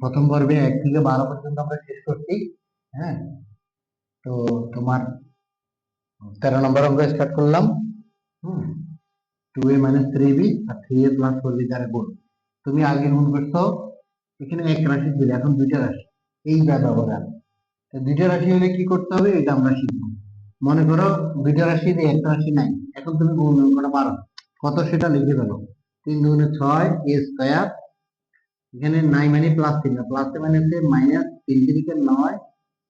প্রথম পর্বে এক থেকে বারো পর্যন্ত আমরা শেষ করছি হ্যাঁ? তো তোমার তেরো নম্বর স্টার্ট করলাম। হুম। টু এ থ্রি বি আর থ্রি এ প্লাস তুমি আগে গুণ করছ, এখানে এক রাশি দিলে এখন দুইটা রাশি। এই তো দুইটা রাশি হলে কি করতে হবে? এটা আমরা শিখব। মনে করো দুইটা রাশি দিয়ে একটা রাশি নাই। এখন তুমি গুণ করা পারো। কত সেটা লিখে দেবো তিন দুগুণে ছয় এ স্কোয়ার এখানে নাই মানে প্লাস তিন প্লাস মানে হচ্ছে মাইনাস তিন তিরিকে নয়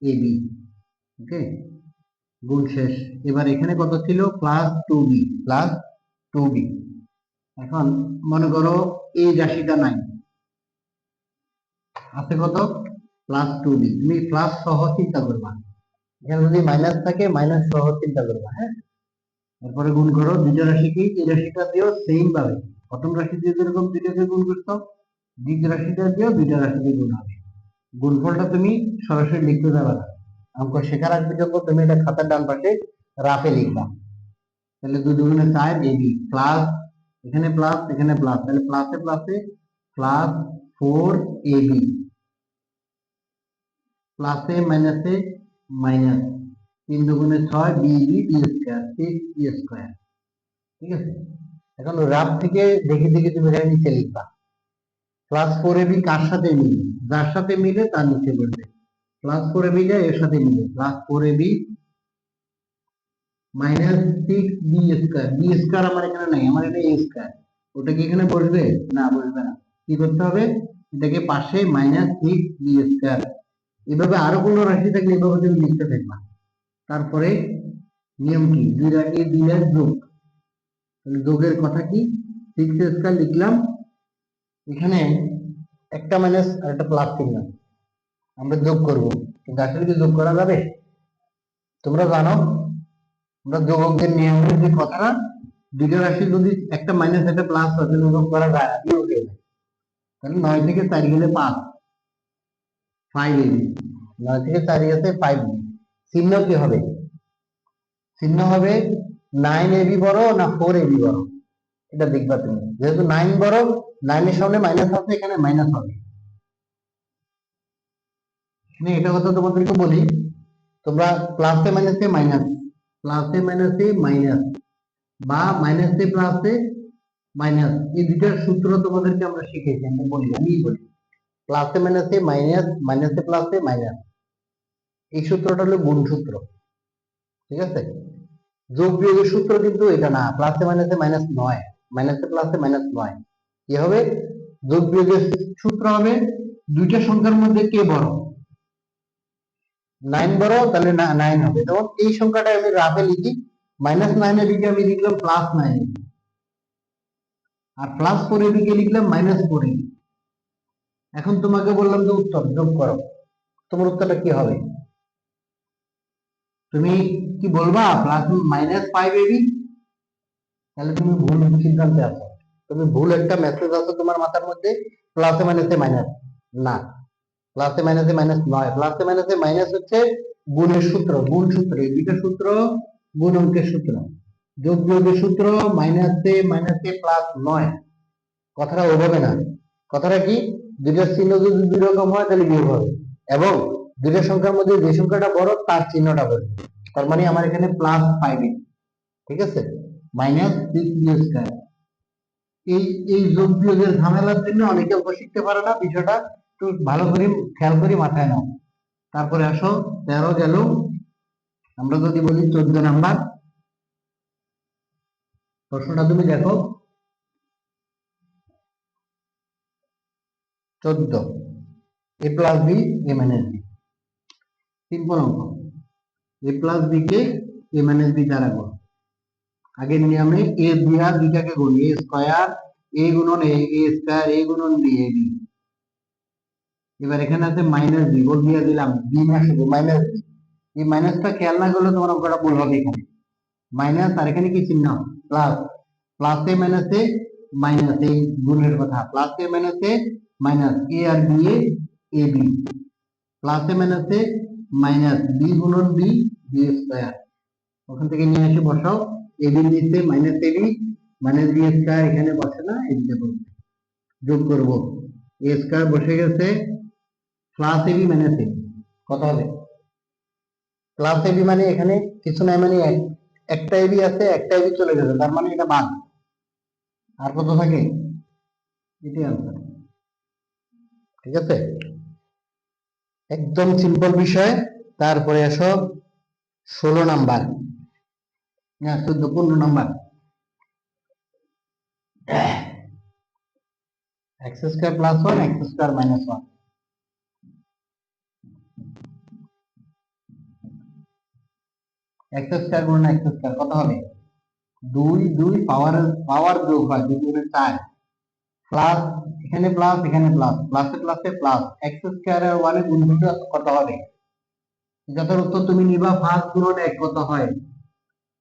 এ বি ওকে গুণ শেষ। এবার এখানে কত ছিল? Plus two B plus two B এখন মনে করো এই রাশিটা নাই। আছে কত? প্লাস টু বি তুমি প্লাস সহ চিন্তা করবা। এখানে যদি মাইনাস থাকে মাইনাস সহ চিন্তা করবা হ্যাঁ? তারপরে গুণ করো দুইটা রাশি কি? এই রাশিটা দিয়েও সেম ভাবে। প্রথম রাশি দিয়ে যেরকম দুইটাকে গুণ করতো দ্বিতীয় রাশিটা দিয়েও দুইটা রাশি দিয়ে গুণ হবে। গুণফলটা তুমি সরাসরি লিখতে যাবে না। অঙ্ক শেখার আগ পর্যন্ত তুমি এটা খাতার ডান পাশে রাফে লিখবা। তাহলে দুই দুগুণে চার এবি প্লাস এখানে প্লাস এখানে প্লাস তাহলে প্লাসে প্লাসে প্লাস ফোর এবি প্লাসে মাইনাসে মাইনাস তিন দুগুণে ছয় B B B square six B square ঠিক আছে? এখন রাফ থেকে দেখে দেখে তুমি এটা নিচে লিখবা। প্লাস ফোর এবি কার সাথে মিলে? যার সাথে মিলে, তার নিচে বলবে প্লাস ফোর এবি যা এর সাথে মিলে। Plus four AB minus six B square B square আমার এখানে নাই, আমার এটা এ ওটা কি এখানে বসবে? না বসবে না। কি করতে হবে? এটাকে পাশে মাইনাস সিক্স বি স্কোয়ার এভাবে আরও কোনো রাশি থাকলে এভাবে তুমি লিখতে থাকবা। তারপরে নিয়ম কি? দুই রাশি দিলে যোগ। তাহলে যোগের কথা কি? সিক্স স্কোয়ার লিখলাম। এখানে একটা মাইনাস আর একটা প্লাস কিনলাম। আমরা যোগ করব। কিন্তু আসলে কি যোগ করা যাবে? তোমরা জানো, আমরা যোগ অঙ্কের নিয়মের যে কথাটা দুইটা রাশি যদি একটা মাইনাস একটা প্লাস তাহলে যোগ করা যায়। তাহলে নয় থেকে চার গেলে পাঁচ। ফাইভ এবি নয় থেকে চার গেছে ফাইভ চিহ্ন কি হবে? চিহ্ন হবে নাইন এবি বড় না ফোর এবি বড়? এটা দেখবা তুমি। যেহেতু নাইন বড় নাইনের সামনে মাইনাস আছে, এখানে মাইনাস হবে। এটা কথা তোমাদেরকে বলি, তোমরা প্লাসে মাইনাসে মাইনাস প্লাসে মাইনাসে মাইনাস বা মাইনাসে প্লাসে মাইনাস এই দুটার সূত্র তোমাদেরকে আমরা শিখেছি, আমি বলি আমি বলি। প্লাসে মাইনাসে মাইনাস মাইনাসে প্লাসে মাইনাস এই সূত্রটা হলো গুণ সূত্র। ঠিক আছে? যোগ বিয়োগের সূত্র কিন্তু এটা না। প্লাসে মাইনাসে মাইনাস নয়। মাইনাসে প্লাসে মাইনাস নয়। কি হবে? যোগ বিয়োগের সূত্র হবে দুইটা সংখ্যার মধ্যে কে বড়? নাইন বড়, তাহলে নাইন হবে। যেমন এই সংখ্যাটা আমি রাফে লিখি। মাইনাস নাইনের দিকে আমি লিখলাম প্লাস নাইন আর প্লাস ফোরের দিকে লিখলাম মাইনাস ফোর এখন তোমাকে বললাম যে উত্তর, যোগ করো। তোমার উত্তরটা কি হবে? তুমি কি বলবা? প্লাস মাইনাস ফাইভ এবি তাহলে তুমি ভুল সিদ্ধান্তে আছো। তুমি ভুল একটা মেসেজ আছে তোমার মাথার মধ্যে প্লাসে মাইনাসে মাইনাস না। প্লাসে মাইনাসে মাইনাস নয়। প্লাসে মাইনাসে মাইনাস হচ্ছে গুণের সূত্র, গুণ সূত্র। এই দুইটা সূত্র গুণ অঙ্কের সূত্র। যোগ বিয়োগের সূত্র মাইনাসে মাইনাসে প্লাস নয়। কথাটা ওভাবে না। কথাটা কি? দুইটার চিহ্ন যদি দুই রকম হয়, তাহলে বিয়োগ হবে। এবং দুইটা সংখ্যার মধ্যে যে সংখ্যাটা বড়, তার চিহ্নটা বড়। তার মানে আমার এখানে প্লাস ফাইভ ঠিক আছে? মাইনাস সিক্স বি স্কোয়ার এই এই যোগ বিয়োগের ঝামেলার জন্য অনেকে অঙ্ক শিখতে পারে না। বিষয়টা একটু ভালো করে খেয়াল করে মাথায় নাও। তারপরে আসো, তেরো গেল। আমরা যদি বলি চোদ্দ নাম্বার। প্রশ্নটা তুমি দেখো। চোদ্দ, A plus B A minus B simple অঙ্ক এ প্লাস বি কে এ মাইনাস বি দ্বারা গুণ। আগের নিয়মে এ দিয়া দুইটাকে গুণ এ স্কয়ার এ গুণন এ এ স্কয়ার এ গুণন বি এ বি এবার এখানে আছে মাইনাস বি গোল দিয়ে দিলাম বি না শুধু মাইনাস বি এই মাইনাসটা খেয়াল না করলে তোমার অঙ্কটা ভুল হবে এখানে। মাইনাস আর এখানে কি চিহ্ন? প্লাস প্লাসে মাইনাসে মাইনাস এই গুণের কথা। প্লাসে মাইনাসে মাইনাস এ আর বি এ এ বি প্লাসে মাইনাসে মাইনাস বি গুণন বি বি স্কয়ার ওখান থেকে নিয়ে এসে বসাও এবি নিচে minus AB minus B square এখানে বসে না এদিকে বসবে। যোগ করব। এ স্কয়ার বসে গেছে প্লাস এবি মাইনাস এবি কত হবে? প্লাস এবি মানে এখানে কিছু নাই মানে এক- একটা এবি আছে, একটা এবি চলে গেছে, তার মানে এটা বাদ। আর কত থাকে? এটাই আনসার ঠিক আছে? একদম সিম্পল বিষয়। তারপরে আসো, ষোলো নাম্বার। না চোদ্দ, পনেরো নাম্বার। কত হবে? দুই দুই পাওয়ার পাওয়ার যোগ হয়, দুই চার। প্লাস এখানে প্লাস এখানে প্লাস প্লাসে প্লাসে প্লাস এক্স স্কোয়ার আর ওয়ানে গুণ করলে কত হবে? যাদের উত্তর তুমি নিবা পাঁচ গুণন এক কত হয়?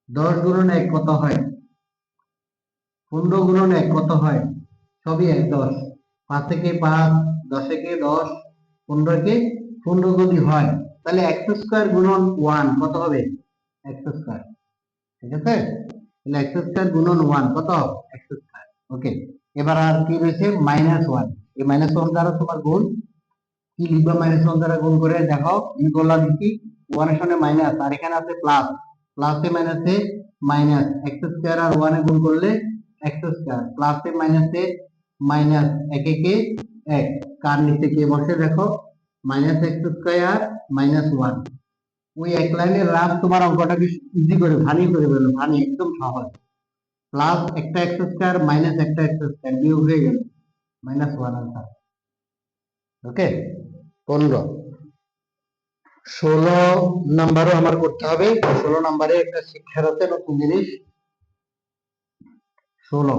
দশ গুণন এক কত হয়? পনেরো গুণন এক কত হয়? সবই এক দশ। পাঁচ থেকে পাঁচ, দশে কে দশ, পনেরো কে পনেরো যদি হয়, তাহলে এক্স স্কোয়ার গুণন ওয়ান কত হবে? এক্স স্কোয়ার ঠিক আছে? তাহলে এক্স স্কোয়ার গুণন ওয়ান কত? এক্স স্কোয়ার ওকে এবার আর কি রয়েছে? মাইনাস ওয়ান এই মাইনাস ওয়ান দ্বারা তোমার গুণ, কি লিখবা মাইনাস ওয়ান দ্বারা গুণ করে? দেখো ই করলাম কি? ওয়ানের সঙ্গে মাইনাস আর এখানে আছে প্লাস প্লাসে মাইনাসে মাইনাস এক্স স্কোয়ার আর ওয়ানে গুণ করলে এক্স স্কোয়ার প্লাসে মাইনাসে মাইনাস এ এক একে এক। কার নিচে কে বসে? দেখো minus X square minus one ওই এক লাইনের রাফ তোমার অঙ্কটাকে ইজি করে ভানি করে ফেলো ভানি একদম সহজ। প্লাস একটা এক্স স্কোয়ার মাইনাস একটা এক্স স্কোয়ার বিয়োগ হয়ে গেল মাইনাস ওয়ান আনসার ওকে পনেরো ষোলো নাম্বারও আমার করতে হবে। ষোলো নাম্বারে একটা শিক্ষার আছে, নতুন জিনিস। ষোলো।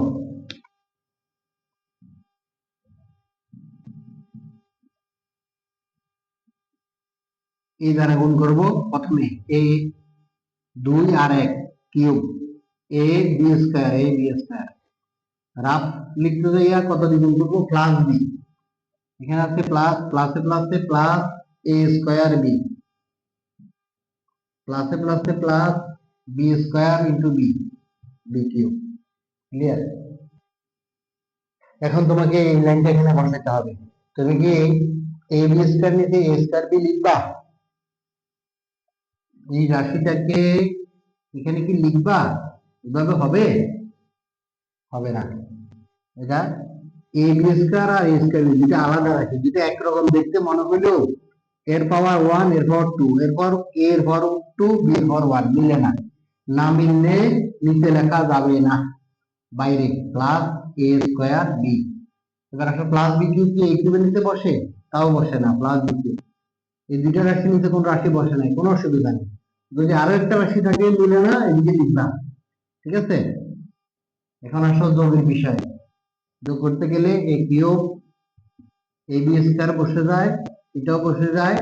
এই দ্বারা গুণ করব প্রথমে এ দুই আর এক cube. A B square A B square rough লিখতে যাইয়া কত দ্বিগুণ করব? প্লাস বি এখানে আছে প্লাস প্লাসে প্লাসে প্লাস এ স্কয়ার বি প্লাসে প্লাসে plus B square into B B cube clear এখন তোমাকে এই লাইনটা এখানে বসাতে হবে। তুমি কি এ বি স্কয়ার নিতে এ স্কয়ার বি লিখবা? এই রাশিটাকে এখানে কি লিখবা? এভাবে হবে। হবে না। এটা এ বি স্কয়ার আর এ স্কয়ার দুটো আলাদা রাশি দুটো একরকম দেখতে মনে হলেও এর পাওয়ার ওয়ানের পাওয়ার টু এরপর এ এর পাওয়ার টু বি এর পাওয়ার ওয়ান মিললে না। না মিললে নিচে লেখা যাবে না। বাইরে প্লাস এ স্কয়ার বি এবার আসলে প্লাস বি কিউব কি এই কিউবের নিচে বসে? তাও বসে না প্লাস বি কিউব এই দুইটা রাশির নিচে কোনো রাশি বসে নাই, কোনো অসুবিধা নেই। যদি আরও একটা রাশি থাকে, মিলে না এদিকে লিখবা ঠিক আছে? এখন আসো যোগের বিষয়। যোগ করতে গেলে এই কিউব এ বি স্কয়ার বসে যায়? এটাও বসে যায়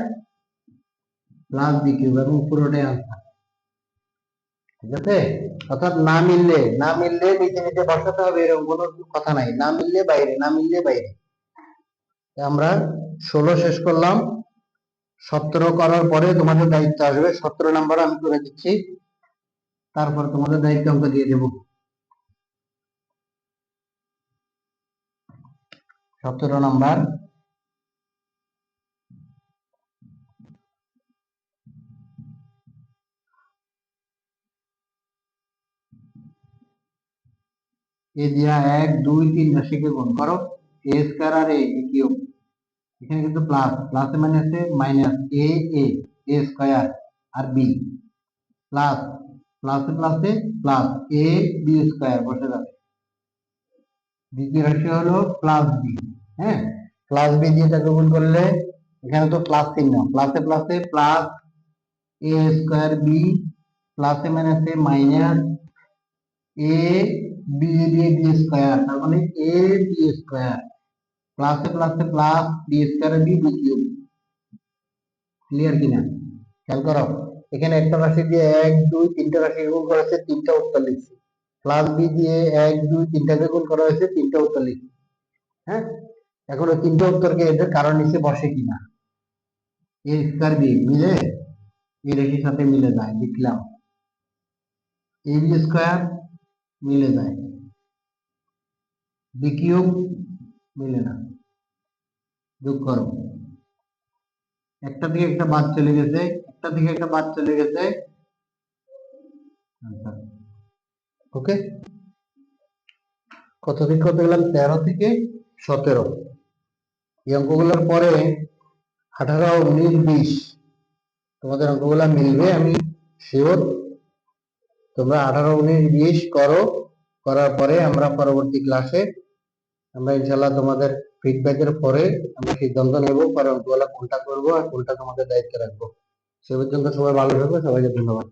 প্লাস বি কিউব এবং পুরোটাই আনসার ঠিক আছে? অর্থাৎ না মিললে না মিললে নিচে নিচে বসাতে হবে, এরকম কোনো কথা নাই। না মিললে বাইরে, না মিললে বাইরে। আমরা ষোলো শেষ করলাম। সতেরো করার পরে তোমাদের দায়িত্ব আসবে। সতেরো নাম্বার আমি করে দিচ্ছি। তারপর তোমাদের দায়িত্ব অঙ্ক দিয়ে দেব। সতেরো নাম্বার। এ দিয়া এক, দুই, তিন রাশিকে গুণ করো। এ স্কয়ার আর এ কিউব। এখানে কিন্তু প্লাস প্লাসে মানে আছে মাইনাস এ এ স্কয়ার আর বি প্লাস প্লাসে প্লাসে প্লাস এ বি স্কয়ার বসে যাবে দ্বিতীয় রাশি হলো প্লাস বি হ্যাঁ? প্লাস বি দিয়ে তাকে গুণ করলে এখানে তো প্লাস চিহ্ন প্লাসে প্লাসে প্লাস এ স্কয়ার বি প্লাসে মাইনাসে মাইনাস এ বি দিয়ে বি স্কয়ার তার মানে এ বি স্কয়ার প্লাসে প্লাসে plus B square B B cube clear কিনা? খেয়াল করো। এখানে একটা রাশি দিয়ে এক, দুই, তিনটা রাশি গুণ করা হয়েছে, তিনটা উত্তর লিখছি। প্লাস বি দিয়ে এক, দুই, তিনটাকে গুণ করা হয়েছে, তিনটা উত্তর লিখছি। হ্যাঁ? এখন ওই তিনটা উত্তরকে এদের কারণ নিচে বসে কিনা। এ স্কয়ার বি মিলে? এই রেখির সাথে মিলে যায়, লিখলাম। এ বি স্কয়ার মিলে যায়। বিকিউব মিলে না। যোগ করো। একটা থেকে একটা বাদ চলে গেছে একটা থেকে একটা বাদ চলে গেছে। ওকে। কত থেকে কত গেলাম? তেরো থেকে সতেরো। এই অঙ্কগুলোর পরে আঠারো, উনিশ, বিশ। তোমাদের অঙ্কগুলা মিলবে, আমি শিওর তোমরা আঠারো, উনিশ, বিশ করো। করার পরে আমরা পরবর্তী ক্লাসে আমরা ইনশাল্লাহ তোমাদের ফিডব্যাকের পরে আমরা সিদ্ধান্ত নেব, পরে অঙ্কগুলা কোনটা করব আর কোনটা তোমাদের দায়িত্বে রাখব। সে পর্যন্ত সবাই ভালো থাকবে সবাইকে ধন্যবাদ।